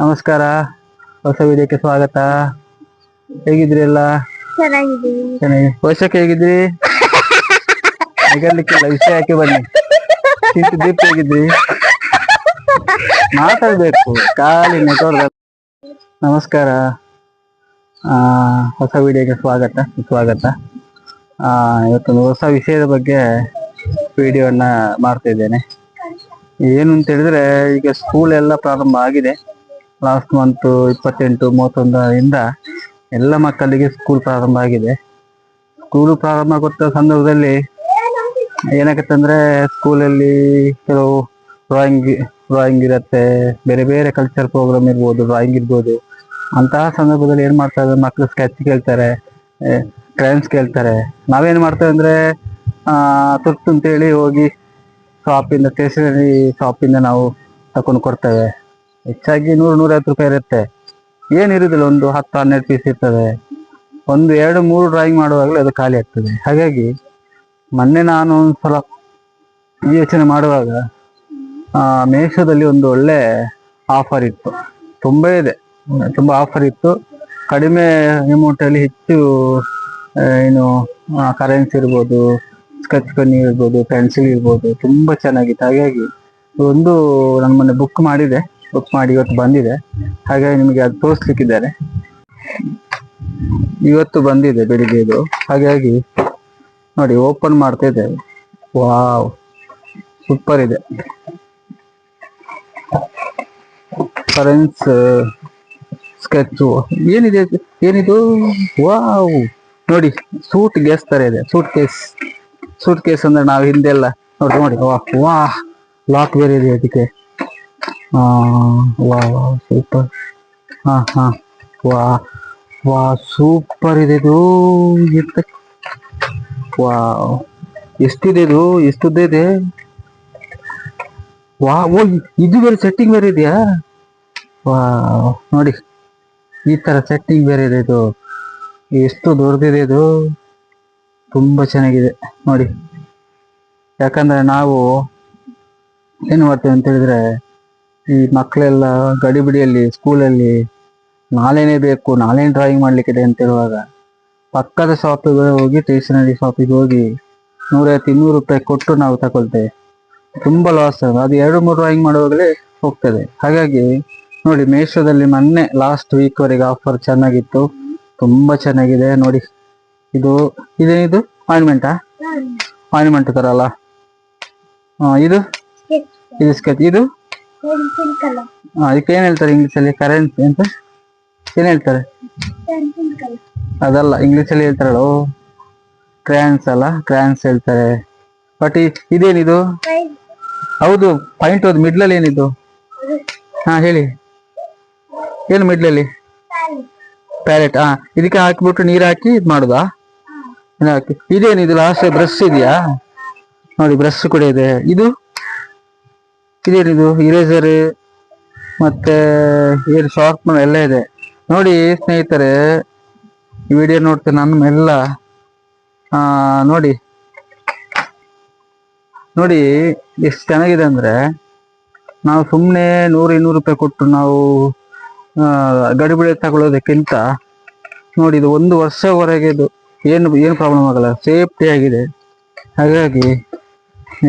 ನಮಸ್ಕಾರ. ಹೊಸ ವಿಡಿಯೋಕ್ಕೆ ಸ್ವಾಗತ. ಹೇಗಿದ್ರಿ ಎಲ್ಲ ಚೆನ್ನಾಗಿದ್ದೀವಿ ಚೆನ್ನಾಗಿ. ವರ್ಷಕ್ಕೆ ಹೇಗಿದ್ರಿ? ನಗರ್ಲಿಕ್ಕಿಲ್ಲ ವಿಷಯ ಹಾಕಿ ಬನ್ನಿ. ತಿಂತು ದೀಪ ಹೇಗಿದ್ರಿ? ಮಾತಾಡ್ಬೇಕು. ಖಾಲಿ ನೆಟ್ವರ್ಕ್. ನಮಸ್ಕಾರ. ಆ, ಹೊಸ ವಿಡಿಯೋಗೆ ಸ್ವಾಗತ ಸ್ವಾಗತ ಆ, ಇವತ್ತೊಂದು ಹೊಸ ವಿಷಯದ ಬಗ್ಗೆ ವಿಡಿಯೋನ ಮಾಡ್ತಾ ಇದ್ದೇನೆ. ಏನು ಅಂತ ಹೇಳಿದ್ರೆ ಈಗ ಸ್ಕೂಲ್ ಎಲ್ಲ ಪ್ರಾರಂಭ ಆಗಿದೆ. ಲಾಸ್ಟ್ ಮಂತ್ ಇಪ್ಪತ್ತೆಂಟು, ಮೂವತ್ತೊಂದರಿಂದ ಎಲ್ಲ ಮಕ್ಕಳಿಗೆ ಸ್ಕೂಲ್ ಪ್ರಾರಂಭ ಆಗಿದೆ. ಸ್ಕೂಲ್ ಪ್ರಾರಂಭ ಕೊಟ್ಟ ಸಂದರ್ಭದಲ್ಲಿ ಏನಾಗುತ್ತೆ ಅಂದ್ರೆ ಸ್ಕೂಲಲ್ಲಿ ಕೆಲವು ಡ್ರಾಯಿಂಗ್ ಡ್ರಾಯಿಂಗ್ ಇರುತ್ತೆ, ಬೇರೆ ಬೇರೆ ಕಲ್ಚರ್ ಪ್ರೋಗ್ರಾಮ್ ಇರ್ಬೋದು ಡ್ರಾಯಿಂಗ್ ಇರ್ಬೋದು. ಅಂತಹ ಸಂದರ್ಭದಲ್ಲಿ ಏನು ಮಾಡ್ತಾರೆ ಮಕ್ಕಳು ಸ್ಕೆಚ್ ಕೇಳ್ತಾರೆ ಕ್ರೈಮ್ಸ್ ಕೇಳ್ತಾರೆ. ನಾವೇನು ಮಾಡ್ತೇವೆ ಅಂದ್ರೆ ತುರ್ತು ಅಂತೇಳಿ ಹೋಗಿ ಶಾಪಿಂದ ಸ್ಟೇಷನರಿ ಶಾಪಿಂದ ನಾವು ತಕೊಂಡು ಕೊಡ್ತೇವೆ. ಹೆಚ್ಚಾಗಿ ನೂರು, ನೂರೈವತ್ತು ರೂಪಾಯಿ ಇರುತ್ತೆ. ಏನಿರುದಿಲ್ಲ ಒಂದು ಹತ್ತು, ಹನ್ನೆರಡು ಪೀಸ್ ಇರ್ತದೆ. ಒಂದು ಎರಡು, ಮೂರು ಡ್ರಾಯಿಂಗ್ ಮಾಡುವಾಗಲೇ ಅದು ಖಾಲಿ ಆಗ್ತದೆ. ಹಾಗಾಗಿ ಮೊನ್ನೆ ನಾನು ಒಂದ್ಸಲ ಯೋಚನೆ ಮಾಡುವಾಗ ಮೇಷದಲ್ಲಿ ಒಂದು ಒಳ್ಳೆ ಆಫರ್ ಇತ್ತು. ತುಂಬ ಇದೆ. ತುಂಬ ಆಫರ್ ಇತ್ತು. ಕಡಿಮೆ ಅಮೌಂಟ್ ಅಲ್ಲಿ ಹೆಚ್ಚು ಏನು ಕರೆನ್ಸಿ ಇರ್ಬೋದು ಸ್ಕೆಚ್ ಪೆನ್ ಇರ್ಬೋದು ಪೆನ್ಸಿಲ್ ಇರ್ಬೋದು, ತುಂಬ ಚೆನ್ನಾಗಿತ್ತು. ಹಾಗಾಗಿ ಒಂದು ನನ್ನ ಮೊನ್ನೆ ಬುಕ್ ಮಾಡಿದೆ. ಬುಕ್ ಮಾಡಿ ಇವತ್ತು ಬಂದಿದೆ. ಹಾಗಾಗಿ ನಿಮಗೆ ಅದು ತೋರಿಸ್ಲಿಕ್ಕಿದ್ದಾರೆ. ಇವತ್ತು ಬಂದಿದೆ ಬೆಳಿಗ್ಗೆ ಇದು. ಹಾಗಾಗಿ ನೋಡಿ ಓಪನ್ ಮಾಡ್ತಾ ಇದ್ದೇವೆ. ವಾವ್ ಸೂಪರ್ ಇದೆ. ಫ್ರೆಂಡ್ಸ್ ಸ್ಕೆಚ್ ಏನಿದೆ, ಏನಿದು? ವಾವ್. ನೋಡಿ ಸೂಟ್ ಕೇಸ್ ತರ ಇದೆ ಸೂಟ್ ಕೇಸ್ ಸೂಟ್ ಕೇಸ್ ಅಂದ್ರೆ ನಾವು ಹಿಂದೆಲ್ಲ ನೋಡಿ ನೋಡಿ ವಾಹ್ ವಾಹ್ ಲಾಕ್ ಬೇರೆ ಇದೆ ಅದಕ್ಕೆ. ವಾ ವಾ ಸೂಪರ್ ಹಾ ಹಾ. ವಾ ವಾ ಸೂಪರ್ ಇದೆ ಇದು. ಎಂತ? ವಾ, ಎಷ್ಟಿದೆ ಇದು? ಎಷ್ಟುದ್ದ ಇದೆ? ವಾ, ಓ ಇದು ಬೇರೆ ಸೆಟ್ಟಿಂಗ್ ಬೇರೆ ಇದೆಯಾ? ವಾ, ನೋಡಿ. ಈ ತರ ಸೆಟ್ಟಿಂಗ್ ಬೇರೆ ಇದೆ ಇದು. ಎಷ್ಟು ದೊಡ್ಡದಿದೆ ಇದು. ತುಂಬಾ ಚೆನ್ನಾಗಿದೆ. ನೋಡಿ. ಯಾಕಂದ್ರೆ ನಾವು ಏನು ಮಾಡ್ತೇವೆ ಅಂತ ಹೇಳಿದ್ರೆ ಈ ಮಕ್ಕಳೆಲ್ಲ ಗಡಿಬಿಡಿಯಲ್ಲಿ ಸ್ಕೂಲಲ್ಲಿ ನಾಳೆನೇ ಬೇಕು ನಾಳೆನೇ ಡ್ರಾಯಿಂಗ್ ಮಾಡ್ಲಿಕ್ಕಿದೆ ಅಂತ ಹೇಳುವಾಗ ಪಕ್ಕದ ಶಾಪಿಗೆ ಹೋಗಿ ಸ್ಟೇಷನರಿ ಶಾಪಿಗೆ ಹೋಗಿ ನೂರೈವತ್ತು ಇನ್ನೂರು ರೂಪಾಯಿ ಕೊಟ್ಟು ನಾವು ತಗೊಳ್ತೇವೆ. ತುಂಬಾ ಲಾಸ್ ಅದು ಎರಡು ಮೂರು ಡ್ರಾಯಿಂಗ್ ಮಾಡುವಾಗಲೇ ಹೋಗ್ತದೆ. ಹಾಗಾಗಿ ನೋಡಿ ಮೇಷೋದಲ್ಲಿ ಮೊನ್ನೆ ಲಾಸ್ಟ್ ವೀಕ್ ವರೆಗೆ ಆಫರ್ ಚೆನ್ನಾಗಿತ್ತು. ತುಂಬಾ ಚೆನ್ನಾಗಿದೆ. ನೋಡಿ ಇದು ಇದೇನಿದು ಆಯಿಂಟ್ಮೆಂಟಾ ಆಯಿಂಟ್ಮೆಂಟ್ ಥರ ಅಲ್ಲ ಹಾ, ಇದು? ಇದು ಸ್ಕೆಚ್ ಇದು? ಇದಕ್ಕೆ ಏನ್ ಹೇಳ್ತಾರೆ ಇಂಗ್ಲಿಷ್ ಅಲ್ಲಿ? ಕರೆನ್ಸಿ ಅಂತ? ಏನ್ ಹೇಳ್ತಾರೆ? ಅದಲ್ಲ ಇಂಗ್ಲಿಷ್ ಅಲ್ಲಿ ಹೇಳ್ತಾರಲ್ಲ ಕ್ರ್ಯಾನ್ಸ್ ಅಲ್ಲ ಕ್ರ್ಯಾನ್ಸ್ ಹೇಳ್ತಾರೆ. ಬಟ್ ಇದೇನಿದು? ಹೌದು ಪಾಯಿಂಟ್ ಹೋದ್ ಮಿಡ್ಲಲ್ಲಿ ಏನಿದು? ಹಾ ಹೇಳಿ. ಏನು ಮಿಡ್ಲಲ್ಲಿ ಪ್ಯಾಲೆಟ್ ಹಾ. ಇದಕ್ಕೆ ಹಾಕಿಬಿಟ್ಟು ನೀರು ಹಾಕಿ ಇದು ಮಾಡುದಾ? ಹಾಕಿ. ಇದೇನಿದು? ಲಾಸ್ಟ್ ಬ್ರಷ್ ಇದೆಯಾ? ನೋಡಿ ಬ್ರಷ್ ಕೂಡ ಇದೆ. ಇದು? ಇದೇನಿದು ಇರೇಸರ್ ಮತ್ತೆ ಏನು ಶಾರ್ಪ್ನರ್ ಎಲ್ಲ ಇದೆ. ನೋಡಿ ಸ್ನೇಹಿತರೆ ವಿಡಿಯೋ ನೋಡ್ತೇನೆ ನಾನು ಎಲ್ಲ ನೋಡಿ. ನೋಡಿ, ಎಷ್ಟು ಚೆನ್ನಾಗಿದೆ ಅಂದ್ರೆ, ನಾವು ಸುಮ್ಮನೆ ನೂರು ಇನ್ನೂರು ರೂಪಾಯಿ ಕೊಟ್ಟು ನಾವು ಗಡಿಬಿಡಿ ತಗೊಳ್ಳೋದಕ್ಕಿಂತ, ನೋಡಿ ಇದು ಒಂದು ವರ್ಷವರೆಗೆ ಇದು ಏನು ಏನು ಪ್ರಾಬ್ಲಮ್ ಆಗಲ್ಲ. ಸೇಫ್ಟಿ ಆಗಿದೆ. ಹಾಗಾಗಿ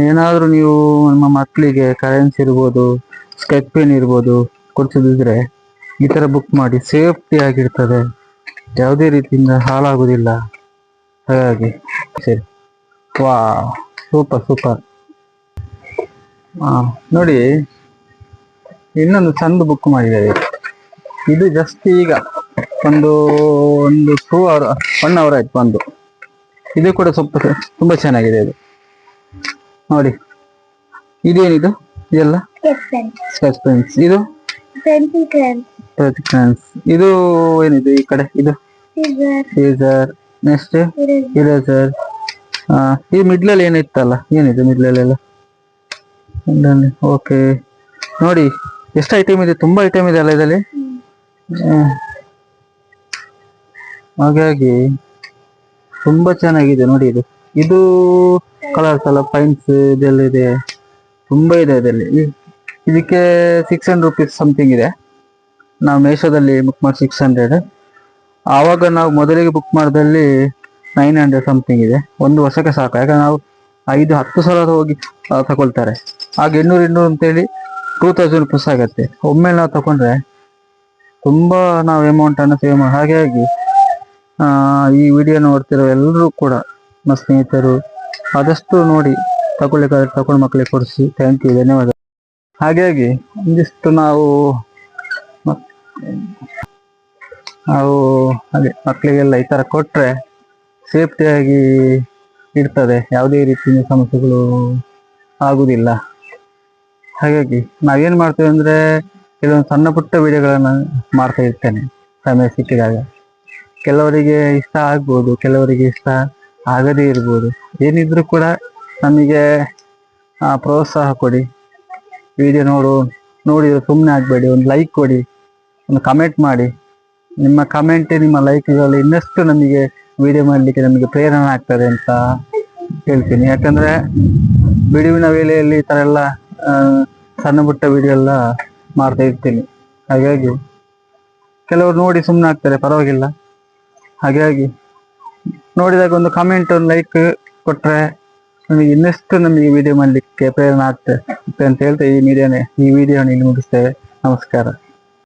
ಏನಾದರೂ ನೀವು ನಿಮ್ಮ ಮಕ್ಕಳಿಗೆ ಕರೆನ್ಸಿ ಇರ್ಬೋದು ಸ್ಕೆಚ್ ಪೆನ್ ಇರ್ಬೋದು ಕೊಡ್ಸೋದಿದ್ರೆ ಈ ಥರ ಬುಕ್ ಮಾಡಿ ಸೇಫ್ಟಿ ಆಗಿರ್ತದೆ. ಯಾವುದೇ ರೀತಿಯಿಂದ ಹಾಳಾಗೋದಿಲ್ಲ. ಹಾಗಾಗಿ ಸರಿ. ವಾ ಸೂಪರ್ ಸೂಪರ್ ನೋಡಿ, ಇನ್ನೊಂದು ಚಂದ ಬುಕ್ ಮಾಡಿದ್ದೇವೆ. ಇದು ಜಸ್ಟ್ ಈಗ ಒಂದು ಒಂದು ಟೂ ಅವರ್ ಒನ್ ಅವರ್ ಆಯ್ತು ಬಂದು. ಇದು ಕೂಡ ಸ್ವಲ್ಪ ತುಂಬಾ ಚೆನ್ನಾಗಿದೆ ಇದು. ನೋಡಿ. ಇದೇನಿದು? ಇದೆಲ್ಲ? ಸಸ್ಪೆನ್ಸ್ ಇದು? ಇದು ಏನಿದು ಈ ಕಡೆ? ಇದು? ಸೀಸರ್ ನೆಕ್ಸ್ಟ್ ಇರೇಸರ್ ಈ ಮಿಡ್ಲಲ್ಲಿ ಏನಿತ್ತಲ್ಲ? ಏನಿದೆ ಮಿಡ್ಲಲ್ಲೆಲ್ಲ ಓಕೆ ನೋಡಿ ಎಷ್ಟು ಐಟಮ್ ಇದೆ? ತುಂಬಾ ಐಟಮ್ ಇದೆ ಅಲ್ಲ ಇದರಲ್ಲಿ. ಹಾಗಾಗಿ ತುಂಬಾ ಚೆನ್ನಾಗಿದೆ ನೋಡಿ ಇದು. ಇದು ಕಲರ್ಸ್ ಎಲ್ಲ ಪೈಂಟ್ಸ್ ಇದೆಲ್ಲ ಇದೆ. ತುಂಬಾ ಇದೆ ಇದರಲ್ಲಿ ಇದಕ್ಕೆ ಸಿಕ್ಸ್ ಹಂಡ್ರೆಡ್ ರುಪೀಸ್ ಸಮಥಿಂಗ್ ಇದೆ. ನಾವು ಮೇಷೋದಲ್ಲಿ ಬುಕ್ ಮಾಡಿ ಸಿಕ್ಸ್ ಹಂಡ್ರೆಡ್ ಆವಾಗ ನಾವು ಮೊದಲಿಗೆ ಬುಕ್ ಮಾಡಿದಲ್ಲಿ ನೈನ್ ಹಂಡ್ರೆಡ್ ಸಮಥಿಂಗ್ ಇದೆ. ಒಂದು ವರ್ಷಕ್ಕೆ ಸಾಕು. ಯಾಕಂದ್ರೆ ನಾವು ಐದು, ಹತ್ತು ಸಾವಿರ ಹೋಗಿ ತಗೊಳ್ತಾರೆ. ಆಗ ಇನ್ನೂರು ಇನ್ನೂರು ಅಂತೇಳಿ ಟೂ ತೌಸಂಡ್ ರುಪೀಸ್ ಆಗುತ್ತೆ. ಒಮ್ಮೆ ನಾವು ತಗೊಂಡ್ರೆ ತುಂಬ ನಾವು ಅಮೌಂಟ್ ಅನ್ನು ಸೇವ್ ಮಾಡಿ ಹಾಗಾಗಿ ಈ ವಿಡಿಯೋ ನೋಡ್ತಿರೋ ಎಲ್ಲರೂ ಕೂಡ ನಮ್ಮ ಸ್ನೇಹಿತರು ಆದಷ್ಟು ನೋಡಿ ತಗೊಳ್ಳಿಕ್ಕಾದ್ರೆ ತಗೊಂಡು ಮಕ್ಕಳಿಗೆ ಕೊಡಿಸಿ. ಥ್ಯಾಂಕ್ ಯು ಧನ್ಯವಾದ. ಹಾಗಾಗಿ ಒಂದಿಷ್ಟು ನಾವು ನಾವು ಅದೇ ಮಕ್ಕಳಿಗೆಲ್ಲ ಈ ಥರ ಕೊಟ್ಟರೆ ಸೇಫ್ಟಿಯಾಗಿ ಇರ್ತದೆ. ಯಾವುದೇ ರೀತಿಯ ಸಮಸ್ಯೆಗಳು ಆಗುವುದಿಲ್ಲ ಹಾಗಾಗಿ ನಾವೇನು ಮಾಡ್ತೇವೆ ಅಂದ್ರೆ ಕೆಲವೊಂದು ಸಣ್ಣ ಪುಟ್ಟ ವಿಡಿಯೋಗಳನ್ನ ಮಾಡ್ತಾ ಇರ್ತೇನೆ ಸಮಯ ಸಿಕ್ಕಿದಾಗ. ಕೆಲವರಿಗೆ ಇಷ್ಟ ಆಗ್ಬೋದು, ಕೆಲವರಿಗೆ ಇಷ್ಟ ಆಗದೇ ಇರ್ಬೋದು. ಏನಿದ್ರು ಕೂಡ ನಮಗೆ ಪ್ರೋತ್ಸಾಹ ಕೊಡಿ. ವಿಡಿಯೋ ನೋಡು ನೋಡಿ ಸುಮ್ಮನೆ ಆಗಬೇಡಿ. ಒಂದು ಲೈಕ್ ಕೊಡಿ. ಒಂದು ಕಮೆಂಟ್ ಮಾಡಿ. ನಿಮ್ಮ ಕಮೆಂಟ್ ನಿಮ್ಮ ಲೈಕ್ಗಳು ಇನ್ನಷ್ಟು ನಮಗೆ ವಿಡಿಯೋ ಮಾಡಲಿಕ್ಕೆ ನಮಗೆ ಪ್ರೇರಣೆ ಆಗ್ತದೆ ಅಂತ ಹೇಳ್ತೀನಿ. ಯಾಕಂದರೆ ಬಿಡುವಿನ ವೇಳೆಯಲ್ಲಿ ಈ ಥರ ಎಲ್ಲ ಸಣ್ಣ ಪುಟ್ಟ ವಿಡಿಯೋ ಎಲ್ಲ ಮಾಡ್ತಾ ಇರ್ತೀನಿ. ಹಾಗಾಗಿ ಕೆಲವರು ನೋಡಿ ಸುಮ್ಮನೆ ಆಗ್ತಾರೆ, ಪರವಾಗಿಲ್ಲ. ಹಾಗಾಗಿ ನೋಡಿದಾಗ ಒಂದು ಕಮೆಂಟ್ ಒಂದು ಲೈಕ್ ಕೊಟ್ರೆ ನಮಗೆ ಇನ್ನಷ್ಟು ನಮಗೆ ವಿಡಿಯೋ ಮಾಡಲಿಕ್ಕೆ ಪ್ರೇರಣೆ ಆಗ್ತದೆ ಅಂತ ಹೇಳ್ತಾ ಈ ವಿಡಿಯೋನೇ ಈ ವಿಡಿಯೋನ ಇಲ್ಲಿ ಮುಗಿಸ್ತೇವೆ ನಮಸ್ಕಾರ